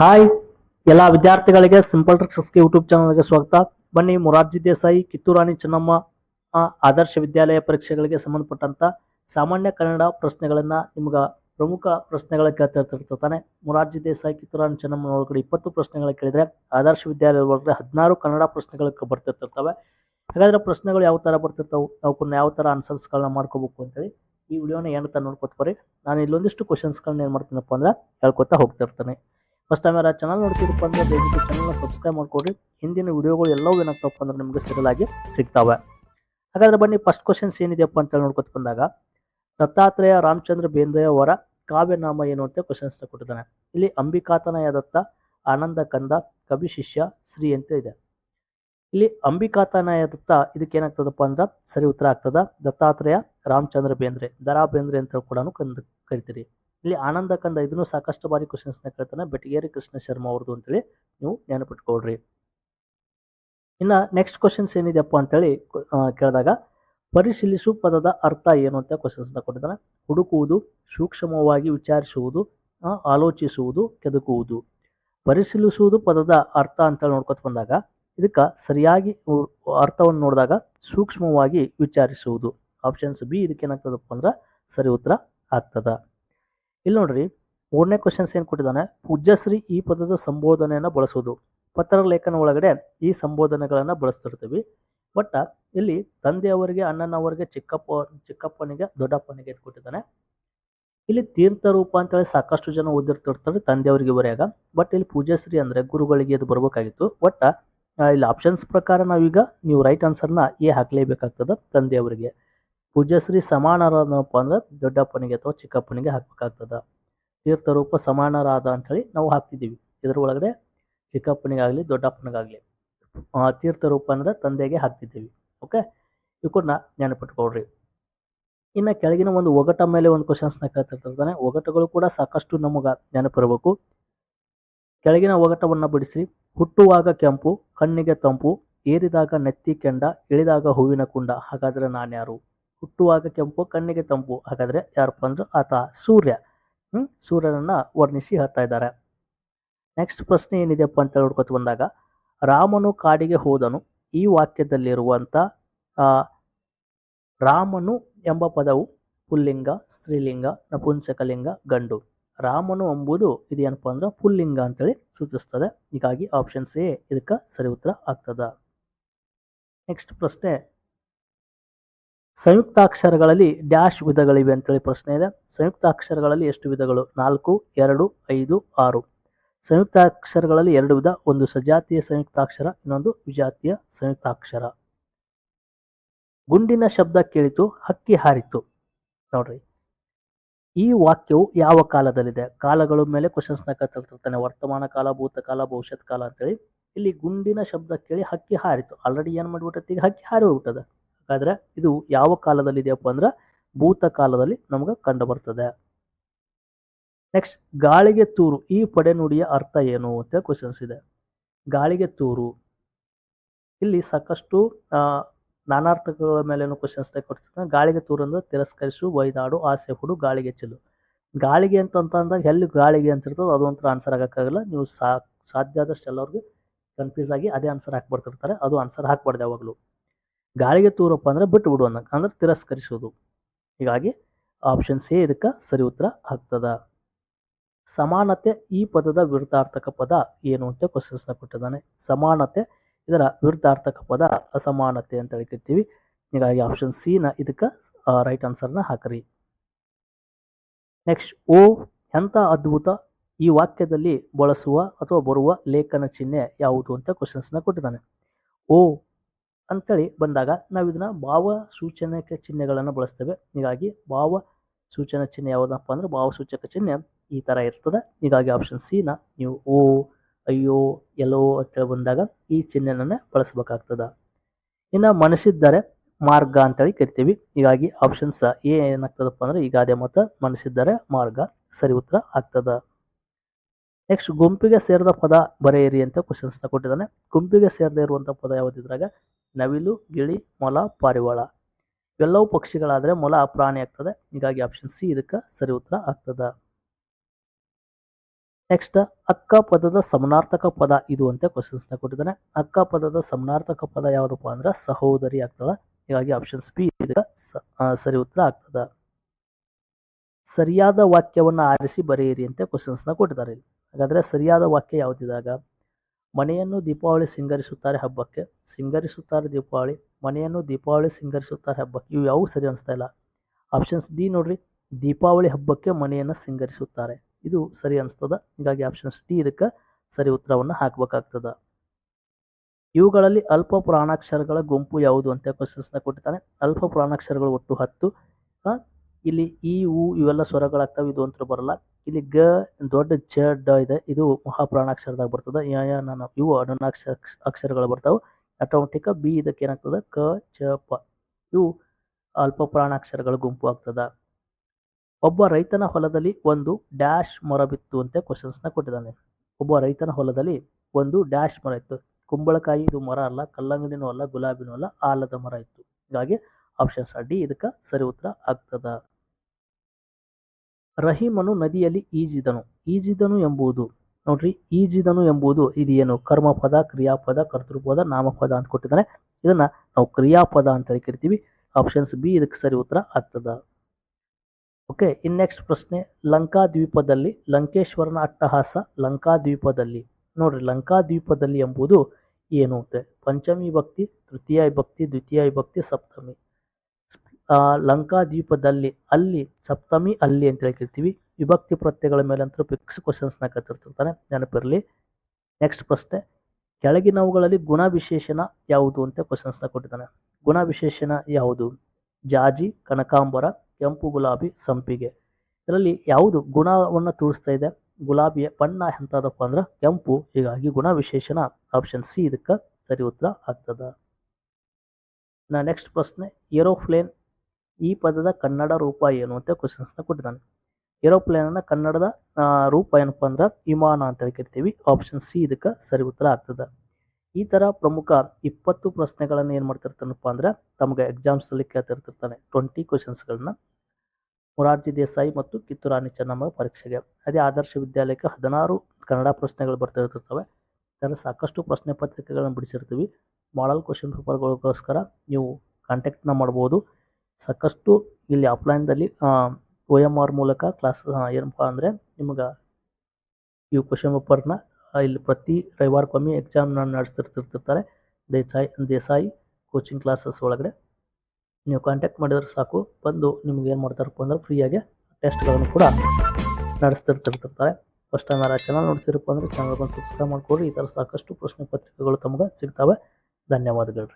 Hi. ಎಲ್ಲ ವಿದ್ಯಾರ್ಥಿಗಳಿಗೆ simple tricks YouTube ಚಾನಲ್ಗೆ ಸ್ವಾಗತ. ಬನ್ನಿ ಮೊರಾರ್ಜಿ ದೇಸಾಯಿ, ಕಿತ್ತೂರಾಣಿ ಚೆನ್ನಮ್ಮ ಆದರ್ಶ ವಿದ್ಯಾಲಯ ಪರೀಕ್ಷೆಗಳಿಗೆ ಸಂಬಂಧಪಟ್ಟಂತ ಸಾಮಾನ್ಯ ಕನ್ನಡ ಪ್ರಶ್ನೆಗಳನ್ನ ನಿಮ್ಗೆ ಪ್ರಮುಖ ಪ್ರಶ್ನೆಗಳ ಕೇಳ್ತಿರ್ತಿರ್ತಾನೆ ಮೊರಾರ್ಜಿ ದೇಸಾಯಿ, ಕಿತ್ತೂರಾಣಿ ಚೆನ್ನಮ್ಮ ಒಳಗಡೆ ಇಪ್ಪತ್ತು ಪ್ರಶ್ನೆಗಳ ಕೇಳಿದ್ರೆ ಆದರ್ಶ ವಿದ್ಯಾಲಯ ಒಳಗಡೆ ಹದಿನಾರು ಕನ್ನಡ ಪ್ರಶ್ನೆಗಳ ಬರ್ತಿರ್ತಿರ್ತವೆ ಹಾಗಾದ್ರೆ ಪ್ರಶ್ನೆಗಳು ಯಾವ ತರ ಬರ್ತಿರ್ತಾವೆ ಅವಕ್ಕನ್ನ ಯಾವ ತರ ಆನ್ಸರ್ಸ್ಗಳನ್ನ ಮಾಡ್ಕೋಬೇಕು ಅಂತೇಳಿ ಈ ವಿಡಿಯೋನ ಏನಂತ ನೋಡ್ಕೊತ ಬರ್ರಿ. ನಾನು ಇಲ್ಲೊಂದಿಷ್ಟು ಕ್ವಶನ್ಸ್ಗಳನ್ನ ಏನು ಮಾಡ್ತೀನಪ್ಪ ಅಂದ್ರೆ ಹೇಳ್ಕೊತಾ ಹೋಗ್ತಿರ್ತಾನೆ ಫಸ್ಟ್ ಟೈಮ್ ಯಾರು ಚಾನಲ್ ನೋಡ್ತಿರಪ್ಪ ಅಂದ್ರೆ ದಯವಿಟ್ಟು ಚಾನಲ್ನ ಸಬ್ಸ್ಕ್ರೈಬ್ ಮಾಡ್ಕೊಡ್ರಿ. ಹಿಂದಿನ ವಿಡಿಯೋಗಳು ಎಲ್ಲವೂ ಏನಾಗ್ತಪ್ಪ ಅಂದ್ರೆ ನಿಮಗೆ ಸಿರಲಾಗಿ ಸಿಗ್ತಾವೆ. ಹಾಗಾದ್ರೆ ಬನ್ನಿ ಫಸ್ಟ್ ಕ್ವಶನ್ಸ್ ಏನಿದೆಯಪ್ಪ ಅಂತೇಳಿ ನೋಡ್ಕೊತ ಬಂದಾಗ, ದತ್ತಾತ್ರೇಯ ರಾಮಚಂದ್ರ ಬೇಂದ್ರೆ ಅವರ ಕಾವ್ಯನಾಮ ಏನು ಅಂತ ಕ್ವಶನ್ಸ್ನ ಕೊಟ್ಟಿದ್ದಾನೆ. ಇಲ್ಲಿ ಅಂಬಿಕಾತನಯ ದತ್ತ ಆನಂದ ಕಂದ ಕವಿ ಶಿಷ್ಯ ಶ್ರೀ ಅಂತ ಇದೆ. ಇಲ್ಲಿ ಅಂಬಿಕಾತನಯ ದತ್ತ ಇದಕ್ಕೆ ಏನಾಗ್ತದಪ್ಪ ಅಂದ್ರೆ ಸರಿ ಉತ್ತರ ಆಗ್ತದ. ದತ್ತಾತ್ರೇಯ ರಾಮಚಂದ್ರ ಬೇಂದ್ರೆ ದರಾ ಬೇಂದ್ರೆ ಅಂತ ಕೂಡ ಕರಿತೀರಿ. ಇಲ್ಲಿ ಆನಂದ ಕಂದ ಇದನ್ನು ಸಾಕಷ್ಟು ಬಾರಿ ಕ್ವಶನ್ಸ್ನ ಕೇಳ್ತಾನೆ. ಬೆಟಗೇರಿ ಕೃಷ್ಣ ಶರ್ಮಾ ಅವ್ರದ್ದು ಅಂತೇಳಿ ನೀವು ನೆನಪಿಟ್ಕೊಳ್ರಿ ಇನ್ನ ನೆಕ್ಸ್ಟ್ ಕ್ವಶನ್ಸ್ ಏನಿದೆಯಪ್ಪ ಅಂತೇಳಿ ಕೇಳಿದಾಗ ಪರಿಶೀಲಿಸು ಪದದ ಅರ್ಥ ಏನು ಅಂತ ಕ್ವಶನ್ಸ್ನ ಕೊಟ್ಟಿದ್ದಾನೆ. ಹುಡುಕುವುದು, ಸೂಕ್ಷ್ಮವಾಗಿ ವಿಚಾರಿಸುವುದು ಆಲೋಚಿಸುವುದು, ಕೆದಕುವುದು. ಪರಿಶೀಲಿಸುವುದು ಪದದ ಅರ್ಥ ಅಂತ ನೋಡ್ಕೊತ ಬಂದಾಗ ಇದಕ್ಕೆ ಸರಿಯಾಗಿ ಅರ್ಥವನ್ನು ನೋಡಿದಾಗ ಸೂಕ್ಷ್ಮವಾಗಿ ವಿಚಾರಿಸುವುದು. ಆಪ್ಷನ್ಸ್ ಬಿ ಇದಕ್ಕೆ ಏನಾಗ್ತದಪ್ಪ ಅಂದ್ರೆ ಸರಿ ಉತ್ತರ ಆಗ್ತದ. ಇಲ್ಲಿ ನೋಡ್ರಿ, ಮೂರನೇ ಕ್ವಶನ್ಸ್ ಏನು ಕೊಟ್ಟಿದ್ದಾನೆ? ಪೂಜ್ಯಶ್ರೀ ಈ ಪದದ ಸಂಬೋಧನೆಯನ್ನು ಬಳಸೋದು. ಪತ್ರ ಲೇಖನ ಒಳಗಡೆ ಈ ಸಂಬೋಧನೆಗಳನ್ನು ಬಳಸ್ತಿರ್ತೀವಿ. ಬಟ್, ಇಲ್ಲಿ ತಂದೆಯವರಿಗೆ ಅಣ್ಣನವರಿಗೆ ಚಿಕ್ಕಪ್ಪ, ಚಿಕ್ಕಪ್ಪನಿಗೆ, ದೊಡ್ಡಪ್ಪನಿಗೆ ಕೊಟ್ಟಿದ್ದಾನೆ? ಇಲ್ಲಿ ತೀರ್ಥ ರೂಪ ಅಂತೇಳಿ ಸಾಕಷ್ಟು ಜನ ಓದಿರ್ತಿರ್ತಾರೆ ತಂದೆಯವರಿಗೆ ಬರೆಯಾಗ. ಬಟ್, ಇಲ್ಲಿ ಪೂಜ್ಯಶ್ರೀ ಅಂದರೆ ಗುರುಗಳಿಗೆ ಅದು ಬರಬೇಕಾಗಿತ್ತು. ಬಟ್ ಇಲ್ಲಿ ಆಪ್ಷನ್ಸ್ ಪ್ರಕಾರ ನಾವೀಗ ನೀವು ರೈಟ್ ಆನ್ಸರ್ನ ಎ ಹಾಕಲೇಬೇಕಾಗ್ತದೆ ತಂದೆಯವರಿಗೆ ಪೂಜ್ಯಶ್ರೀ ಸಮಾನರಾದನಪ್ಪ ಅಂದ್ರೆ ದೊಡ್ಡಪ್ಪನಿಗೆ ಅಥವಾ ಚಿಕ್ಕಪ್ಪನಿಗೆ ಹಾಕ್ಬೇಕಾಗ್ತದ. ತೀರ್ಥರೂಪ ಸಮಾನರಾದ ಅಂತೇಳಿ ನಾವು ಹಾಕ್ತಿದ್ದೀವಿ. ಇದರ ಒಳಗಡೆ ಚಿಕ್ಕಪ್ಪನಿಗಾಗಲಿ, ದೊಡ್ಡಪ್ಪನಿಗಾಗಲಿ ತೀರ್ಥರೂಪ ಅಂದ್ರೆ ತಂದೆಗೆ ಹಾಕ್ತಿದ್ದೀವಿ. ಓಕೆ ಇವಕ್ಕನ್ನ ನೆನಪಿಟ್ಕೊಳ್ರಿ. ಇನ್ನು ಕೆಳಗಿನ ಒಂದು ಒಗಟ ಮೇಲೆ ಒಂದು ಕ್ವಶನ್ಸ್ನ ಕೇಳ್ತಿರ್ತಾನೆ. ಒಗಟಗಳು ಕೂಡ ಸಾಕಷ್ಟು ನಮಗೆ ನೆನಪಿರಬೇಕು. ಕೆಳಗಿನ ಒಗಟವನ್ನು ಬಿಡಿಸಿ ಹುಟ್ಟುವಾಗ ಕೆಂಪು, ಕಣ್ಣಿಗೆ ತಂಪು, ಏರಿದಾಗ ನೆತ್ತಿ ಕೆಂಡ, ಇಳಿದಾಗ ಹೂವಿನ ಕುಂಡ. ಹಾಗಾದರೆ ನಾನ್ಯಾರು? ಹುಟ್ಟುವಾಗ ಕೆಂಪು, ಕಣ್ಣಿಗೆ ತಂಪು. ಹಾಗಾದ್ರೆ ಯಾರಪ್ಪ ಅಂದ್ರೆ ಆತ ಸೂರ್ಯ. ಹ್ಞೂ ಸೂರ್ಯನನ್ನು ವರ್ಣಿಸಿ ಹೇಳ್ತಾ ಇದ್ದಾರೆ. ನೆಕ್ಸ್ಟ್ ಪ್ರಶ್ನೆ ಏನಿದೆಯಪ್ಪ ಅಂತ ನೋಡ್ಕೊತ ಬಂದಾಗ, ರಾಮನು ಕಾಡಿಗೆ ಹೋದನು. ಈ ವಾಕ್ಯದಲ್ಲಿರುವಂಥ ರಾಮನು ಎಂಬ ಪದವು ಪುಲ್ಲಿಂಗ, ಸ್ತ್ರೀಲಿಂಗ, ನಪುಂಸಕಲಿಂಗ, ಗಂಡು. ರಾಮನು ಎಂಬುದು ಏನಪ್ಪ ಅಂದ್ರೆ ಪುಲ್ಲಿಂಗ ಅಂತೇಳಿ ಸೂಚಿಸ್ತದೆ. ಹೀಗಾಗಿ ಆಪ್ಷನ್ ಎ ಇದಕ್ಕೆ ಸರಿ ಉತ್ತರ ಆಗ್ತದ. ನೆಕ್ಸ್ಟ್ ಪ್ರಶ್ನೆ ಸಂಯುಕ್ತಾಕ್ಷರಗಳಲ್ಲಿ ಡ್ಯಾಶ್ ವಿಧಗಳಿವೆ ಅಂತೇಳಿ ಪ್ರಶ್ನೆ ಇದೆ. ಸಂಯುಕ್ತಾಕ್ಷರಗಳಲ್ಲಿ ಎಷ್ಟು ವಿಧಗಳು? ನಾಲ್ಕು, ಎರಡು, ಐದು, ಆರು. ಸಂಯುಕ್ತಾಕ್ಷರಗಳಲ್ಲಿ ಎರಡು ವಿಧ, ಒಂದು ಸಜಾತಿಯ ಸಂಯುಕ್ತಾಕ್ಷರ, ಇನ್ನೊಂದು ವಿಜಾತಿಯ ಸಂಯುಕ್ತಾಕ್ಷರ. ಗುಂಡಿನ ಶಬ್ದ ಕೇಳಿತು, ಹಕ್ಕಿ ಹಾರಿತು. ನೋಡ್ರಿ. ಈ ವಾಕ್ಯವು ಯಾವ ಕಾಲದಲ್ಲಿದೆ? ಕಾಲಗಳ ಮೇಲೆ ಕ್ವಶನ್ಸ್ನ ಕತ್ತಿರ್ತಾನೆ ವರ್ತಮಾನ ಕಾಲ ಭೂತಕಾಲ ಭವಿಷ್ಯತ್ ಕಾಲ ಅಂತೇಳಿ. ಇಲ್ಲಿ ಗುಂಡಿನ ಶಬ್ದ ಕೇಳಿ ಹಕ್ಕಿ ಹಾರಿತು. ಆಲ್ರೆಡಿ ಏನು ಮಾಡ್ಬಿಟ್ಟೈತಿ? ಹಕ್ಕಿ ಹಾರಿ ಹೋಗ್ಬಿಟ್ಟದ. ಹಾಗಾದ್ರೆ ಇದು ಯಾವ ಕಾಲದಲ್ಲಿ ಇದೆಯಪ್ಪ ಅಂದ್ರೆ ಭೂತಕಾಲದಲ್ಲಿ ನಮ್ಗೆ ಕಂಡು ಬರ್ತದೆ ನೆಕ್ಸ್ಟ್ ಗಾಳಿಗೆ ತೂರು. ಈ ಪಡೆನುಡಿಯ ಅರ್ಥ ಏನು ಅಂತ ಕ್ವಶನ್ಸ್ ಇದೆ. ಗಾಳಿಗೆ ತೂರು. ಇಲ್ಲಿ ಸಾಕಷ್ಟು ನಾನಾರ್ಥಕಗಳ ಮೇಲೇನು ಕ್ವಶನ್ಸ್ ಕೊಡ್ತಿರ್ತಾನೆ ಗಾಳಿಗೆ ತೂರು ಅಂದ್ರೆ ತಿರಸ್ಕರಿಸು, ಒಯ್ದಾಡು, ಆಸೆ ಹುಡು, ಗಾಳಿಗೆ ಚೆಲ್ಲು. ಗಾಳಿಗೆ ಅಂತ ಅಂದಾಗ ಎಲ್ಲಿ ಗಾಳಿಗೆ ಅಂತ ಇರ್ತದೋ ಅದು ಒಂಥರ ಆನ್ಸರ್ ಆಗೋಕ್ಕಾಗಲ್ಲ. ನೀವು ಸಾ, ಸಾಧ್ಯ ಆದಷ್ಟು ಎಲ್ಲರಿಗೂ ಕನ್ಫ್ಯೂಸ್ ಆಗಿ ಅದೇ ಆನ್ಸರ್ ಹಾಕ್ಬಿಡ್ತಿರ್ತಾರೆ. ಅದು ಆನ್ಸರ್ ಹಾಕ್ಬಾರ್ದು ಯಾವಾಗಲೂ. ಗಾಳಿಗೆ ತೂರಪ್ಪ ಅಂದ್ರೆ ಬಿಟ್ಟು ಬಿಡು ಅನ್ನೋ ಅಂದ್ರೆ ತಿರಸ್ಕರಿಸೋದು. ಹೀಗಾಗಿ ಆಪ್ಷನ್ ಸಿ ಇದಕ್ಕೆ ಸರಿ ಉತ್ತರ ಆಗ್ತದ. ಸಮಾನತೆ ಈ ಪದದ ವಿರುದ್ಧಾರ್ಥಕ ಪದ ಏನು ಅಂತ ಕ್ವಶನ್ಸ್ನ ಕೊಟ್ಟಿದ್ದಾನೆ. ಸಮಾನತೆ ಇದರ ವಿರುದ್ಧಾರ್ಥಕ ಪದ ಅಸಮಾನತೆ ಅಂತ ಹೇಳ್ತಿರ್ತೀವಿ ಹೀಗಾಗಿ ಆಪ್ಷನ್ ಸಿ ನ ಇದಕ್ಕೆ ರೈಟ್ ಆನ್ಸರ್ನ ಹಾಕ್ರಿ. ನೆಕ್ಸ್ಟ್ ಓ, ಎಂಥ ಅದ್ಭುತ ಈ ವಾಕ್ಯದಲ್ಲಿ ಬಳಸುವ ಅಥವಾ ಬರುವ ಲೇಖನ ಚಿಹ್ನೆ ಯಾವುದು ಅಂತ ಕ್ವಶನ್ಸ್ನ ಕೊಟ್ಟಿದ್ದಾನೆ. ಓ ಅಂತೇಳಿ ಬಂದಾಗ ನಾವು ಇದನ್ನ ಭಾವ ಸೂಚನಕ ಚಿಹ್ನೆಗಳನ್ನು ಬಳಸ್ತೇವೆ. ಹೀಗಾಗಿ ಭಾವ ಸೂಚನ ಚಿಹ್ನೆ ಯಾವುದಪ್ಪ ಅಂದ್ರೆ ಭಾವ ಸೂಚಕ ಚಿಹ್ನೆ ಈ ತರ ಇರ್ತದೆ. ಹೀಗಾಗಿ ಆಪ್ಷನ್ ಸಿ ನ ನೀವು ಓ, ಅಯ್ಯೋ, ಎಲ್ಲೋ ಅಂತೇಳಿ ಬಂದಾಗ ಈ ಚಿಹ್ನೆನನ್ನೇ ಬಳಸಬೇಕಾಗ್ತದ. ಇನ್ನ ಮನಸ್ಸಿದ್ದರೆ ಮಾರ್ಗ ಅಂತೇಳಿ ಕರಿತೀವಿ. ಹೀಗಾಗಿ ಆಪ್ಷನ್ಸ್ ಏನಾಗ್ತದಪ್ಪ ಅಂದ್ರೆ ಈಗ ಅದೇ ಮತ ಮನಸ್ಸಿದ್ದರೆ ಮಾರ್ಗ. ಸರಿ ಉತ್ತರ ಆಗ್ತದ. ನೆಕ್ಸ್ಟ್ ಗುಂಪಿಗೆ ಸೇರಿದ ಪದ ಬರೆಯಿರಿ ಅಂತ ಕ್ವಶನ್ಸ್ನ ಕೊಟ್ಟಿದ್ದಾನೆ. ಗುಂಪಿಗೆ ಸೇರದೇ ಇರುವಂಥ ಪದ ಯಾವುದಿದ್ರಾಗ? ನವಿಲು, ಗಿಳಿ, ಮೊಲ, ಪಾರಿವಾಳ. ಇವೆಲ್ಲವೂ ಪಕ್ಷಿಗಳಾದರೆ ಮೊಲ ಪ್ರಾಣಿ ಆಗ್ತದೆ. ಹೀಗಾಗಿ ಆಪ್ಷನ್ ಸಿ ಇದಕ್ಕೆ ಸರಿ ಉತ್ತರ ಆಗ್ತದ. ನೆಕ್ಸ್ಟ್ ಅಕ್ಕ ಪದದ ಸಮನಾರ್ಥಕ ಪದ ಇದು ಅಂತ ಕ್ವಶನ್ಸ್ನ ಕೊಟ್ಟಿದ್ದಾನೆ. ಅಕ್ಕ ಪದದ ಸಮನಾರ್ಥಕ ಪದ ಯಾವುದಪ್ಪ ಅಂದ್ರೆ ಸಹೋದರಿ ಆಗ್ತದ. ಹೀಗಾಗಿ ಆಪ್ಷನ್ಸ್ ಬಿ ಇದಕ್ಕೆ ಸರಿ ಉತ್ತರ ಆಗ್ತದ. ಸರಿಯಾದ ವಾಕ್ಯವನ್ನ ಆರಿಸಿ ಬರೆಯಿರಿ ಅಂತ ಕ್ವಶನ್ಸ್ನ ಕೊಟ್ಟಿದ್ದಾರೆ ಹಾಗಾದ್ರೆ ಸರಿಯಾದ ವಾಕ್ಯ ಯಾವುದಿದಾಗ ಮನೆಯನ್ನು ದೀಪಾವಳಿ ಸಿಂಗರಿಸುತ್ತಾರೆ ಹಬ್ಬಕ್ಕೆ. ಸಿಂಗರಿಸುತ್ತಾರೆ ದೀಪಾವಳಿ, ಮನೆಯನ್ನು ದೀಪಾವಳಿ ಸಿಂಗರಿಸುತ್ತಾರೆ ಹಬ್ಬಕ್ಕೆ. ಇವು ಯಾವುವು ಸರಿ ಅನಿಸ್ತಾ ಇಲ್ಲ. ಆಪ್ಷನ್ಸ್ ಡಿ ನೋಡ್ರಿ. ದೀಪಾವಳಿ ಹಬ್ಬಕ್ಕೆ ಮನೆಯನ್ನು ಸಿಂಗರಿಸುತ್ತಾರೆ. ಇದು ಸರಿ ಅನಿಸ್ತದ. ಹೀಗಾಗಿ ಆಪ್ಷನ್ಸ್ ಡಿ ಇದಕ್ಕೆ ಸರಿ ಉತ್ತರವನ್ನು ಹಾಕಬೇಕಾಗ್ತದ. ಇವುಗಳಲ್ಲಿ ಅಲ್ಪ ಪ್ರಾಣಾಕ್ಷರಗಳ ಗುಂಪು ಯಾವುದು ಅಂತ ಕ್ವಶನ್ಸ್ನ ಕೊಟ್ಟಿದ್ದಾನೆ. ಅಲ್ಪ ಪ್ರಾಣಾಕ್ಷರಗಳು ಒಟ್ಟು ಹತ್ತು. ಇಲ್ಲಿ ಈ, ಉ, ಇವೆಲ್ಲ ಸ್ವರಗಳಾಗ್ತವೆ. ಇದು ಅಂತ ಬರಲ್ಲ. ಇಲ್ಲಿ ಗ ದೊಡ್ಡ ಜ ಡ ಇದೆ. ಇದು ಮಹಾಪ್ರಾಣಾಕ್ಷರದಾಗ ಬರ್ತದೆ. ಯ ಯ, ನ ನ ಇವು ಅನುನಾಕ್ಷ ಅಕ್ಷರಗಳು ಬರ್ತಾವೆ. ಆಟೋಮೆಟಿಕ್ ಬಿ ಇದಕ್ಕೆ ಏನಾಗ್ತದ? ಕ, ಚ, ಪ. ಇವು ಅಲ್ಪ ಪ್ರಾಣಾಕ್ಷರಗಳ ಗುಂಪು ಆಗ್ತದ. ಒಬ್ಬ ರೈತನ ಹೊಲದಲ್ಲಿ ಒಂದು ಡ್ಯಾಶ್ ಮರ ಬಿತ್ತು ಅಂತ ಕ್ವಶನ್ಸ್ನ ಕೊಟ್ಟಿದ್ದಾನೆ. ಒಬ್ಬ ರೈತನ ಹೊಲದಲ್ಲಿ ಒಂದು ಡ್ಯಾಶ್ ಮರ ಇತ್ತು. ಕುಂಬಳಕಾಯಿ ಇದು ಮರ ಅಲ್ಲ, ಕಲ್ಲಂಗಡಿನೂ ಅಲ್ಲ, ಗುಲಾಬಿನೂ ಅಲ್ಲ, ಆಲದ ಮರ ಇತ್ತು. ಹೀಗಾಗಿ ಆಪ್ಷನ್ಸ್ ಡಿ ಇದಕ್ಕೆ ಸರಿ ಉತ್ತರ ಆಗ್ತದ. ರಹೀಮನು ನದಿಯಲ್ಲಿ ಈಜಿದನು. ಈಜಿದನು ಎಂಬುದು, ನೋಡ್ರಿ, ಈಜಿದನು ಎಂಬುದು ಇದೇನು? ಕರ್ಮಪದ, ಕ್ರಿಯಾಪದ, ಕರ್ತೃಪದ, ನಾಮಪದ ಅಂತ ಕೊಟ್ಟಿದ್ದಾನೆ. ಇದನ್ನ ನಾವು ಕ್ರಿಯಾಪದ ಅಂತ ಕರಿತೀವಿ. ಆಪ್ಷನ್ಸ್ ಬಿ ಇದಕ್ಕೆ ಸರಿ ಉತ್ತರ ಆಗ್ತದ. ಓಕೆ ಇನ್ ನೆಕ್ಸ್ಟ್ ಪ್ರಶ್ನೆ ಲಂಕಾದ್ವೀಪದಲ್ಲಿ ಲಂಕೇಶ್ವರನ ಅಟ್ಟಹಾಸ ಲಂಕಾ ದ್ವೀಪದಲ್ಲಿ. ನೋಡ್ರಿ ಲಂಕಾದ್ವೀಪದಲ್ಲಿ ಎಂಬುದು ಏನು? ಅಂತೆ ಪಂಚಮಿ ಭಕ್ತಿ, ತೃತೀಯ ಭಕ್ತಿ, ದ್ವಿತೀಯ ಭಕ್ತಿ, ಸಪ್ತಮಿ. ಆ, ಲಂಕಾದ್ವೀಪದಲ್ಲಿ ಅಲ್ಲಿ ಸಪ್ತಮಿ ಅಲ್ಲಿ ಅಂತ ಹೇಳಿ ಕರಿತೀವಿ ವಿಭಕ್ತಿ ಪ್ರತ್ಯಯಗಳ ಮೇಲೆ ಅಂತೂ ಫಿಕ್ಸ್ ಕ್ವಶನ್ಸ್ನ ಕತ್ತಿರ್ತಿರ್ತಾನೆ ನೆನಪಿರಲಿ. ನೆಕ್ಸ್ಟ್ ಪ್ರಶ್ನೆ. ಕೆಳಗಿನವುಗಳಲ್ಲಿ ಗುಣ ವಿಶೇಷಣ ಯಾವುದು ಅಂತ ಕ್ವಶನ್ಸ್ನ ಕೊಟ್ಟಿದ್ದಾನೆ. ಗುಣ ವಿಶೇಷಣ ಯಾವುದು? ಜಾಜಿ ಕನಕಾಂಬರ ಕೆಂಪು ಗುಲಾಬಿ ಸಂಪಿಗೆ. ಇದರಲ್ಲಿ ಯಾವುದು ಗುಣವನ್ನು ತಿಳಿಸ್ತಾ ಇದೆ? ಗುಲಾಬಿಯ ಬಣ್ಣ ಎಂತಾದಪ್ಪ ಅಂದ್ರೆ ಕೆಂಪು. ಹೀಗಾಗಿ ಗುಣ ವಿಶೇಷಣ ಆಪ್ಷನ್ ಸಿ ಇದಕ್ಕೆ ಸರಿ ಉತ್ತರ ಆಗ್ತದ. ನೆಕ್ಸ್ಟ್ ಪ್ರಶ್ನೆ. ಏರೋಪ್ಲೇನ್ ಈ ಪದದ ಕನ್ನಡ ರೂಪ ಏನು ಅಂತ ಕ್ವಶನ್ಸ್ನ ಕೊಟ್ಟಿದ್ದಾನೆ. ಏರೋಪ್ಲೇನ್ ಅನ್ನ ಕನ್ನಡದ ರೂಪ ಏನಪ್ಪ ಅಂದ್ರೆ ವಿಮಾನ ಅಂತ ಹೇಳಿ ಕರಿತೀವಿ. ಆಪ್ಷನ್ ಸಿ ಇದಕ್ಕೆ ಸರಿ ಉತ್ತರ ಆಗ್ತದೆ. ಈ ತರ ಪ್ರಮುಖ ಇಪ್ಪತ್ತು ಪ್ರಶ್ನೆಗಳನ್ನು ಏನು ಮಾಡ್ತಿರ್ತಾನಪ್ಪ ಅಂದ್ರೆ ತಮಗೆ ಎಕ್ಸಾಮ್ಸ್ ಅಲ್ಲಿ ಕೇಳ್ತಿರ್ತಿರ್ತಾನೆ. ಟ್ವೆಂಟಿ ಕ್ವಶನ್ಸ್ಗಳನ್ನ ಮೊರಾರ್ಜಿ ದೇಸಾಯಿ ಮತ್ತು ಕಿತ್ತೂರಾಣಿ ಚೆನ್ನಮ್ಮ ಪರೀಕ್ಷೆಗೆ. ಅದೇ ಆದರ್ಶ ವಿದ್ಯಾಲಯಕ್ಕೆ ಹದಿನಾರು ಕನ್ನಡ ಪ್ರಶ್ನೆಗಳು ಬರ್ತಾ ಇರ್ತಿರ್ತವೆ ಅದರ ಸಾಕಷ್ಟು ಪ್ರಶ್ನೆ ಪತ್ರಿಕೆಗಳನ್ನು ಬಿಡಿಸಿರ್ತೀವಿ. ಮಾಡಲ್ ಕ್ವಶನ್ ಪೇಪರ್ಗಳಿಗೋಸ್ಕರ ನೀವು ಕಾಂಟ್ಯಾಕ್ಟ್ನ ಮಾಡ್ಬೋದು. ಸಾಕಷ್ಟು ಇಲ್ಲಿ ಆಫ್ಲೈನ್ದಲ್ಲಿ ಒ ಎಂ ಆರ್ ಮೂಲಕ ಕ್ಲಾಸ್ ಏನಪ್ಪ ಅಂದರೆ ನಿಮ್ಗೆ ಇವು ಕ್ವಶನ್ ಪೇಪರ್ನ ಇಲ್ಲಿ ಪ್ರತಿ ರವಿವಾರಕ್ಕೊಮ್ಮೆ ಎಕ್ಸಾಮ್ನ ನಡೆಸ್ತಿರ್ತಿರ್ತಾರೆ. ದೇಸಾಯಿ ದೇಸಾಯಿ ಕೋಚಿಂಗ್ ಕ್ಲಾಸಸ್ ಒಳಗಡೆ. ನೀವು ಕಾಂಟ್ಯಾಕ್ಟ್ ಮಾಡಿದ್ರೆ ಸಾಕು. ಬಂದು ನಿಮ್ಗೆ ಏನು ಮಾಡ್ತಾರಪ್ಪ ಅಂದ್ರೆ ಫ್ರೀಯಾಗಿ ಟೆಸ್ಟ್ಗಳನ್ನು ಕೂಡ ನಡೆಸ್ತಿರ್ತಿರ್ತಾರೆ. ಫಸ್ಟ್ ಟೈಮ್ ಯಾರು ಚಾನಲ್ ನೋಡ್ತಿರಪ್ಪ ಅಂದ್ರೆ ಚಾನಲ್ ಬಂದು ಸಬ್ಸ್ಕ್ರೈಬ್ ಮಾಡ್ಕೊಡ್ರಿ. ಈ ಥರ ಸಾಕಷ್ಟು ಪ್ರಶ್ನೆ ಪತ್ರಿಕೆಗಳು ತಮ್ಗೆ ಸಿಗ್ತವೆ. ಧನ್ಯವಾದಗಳು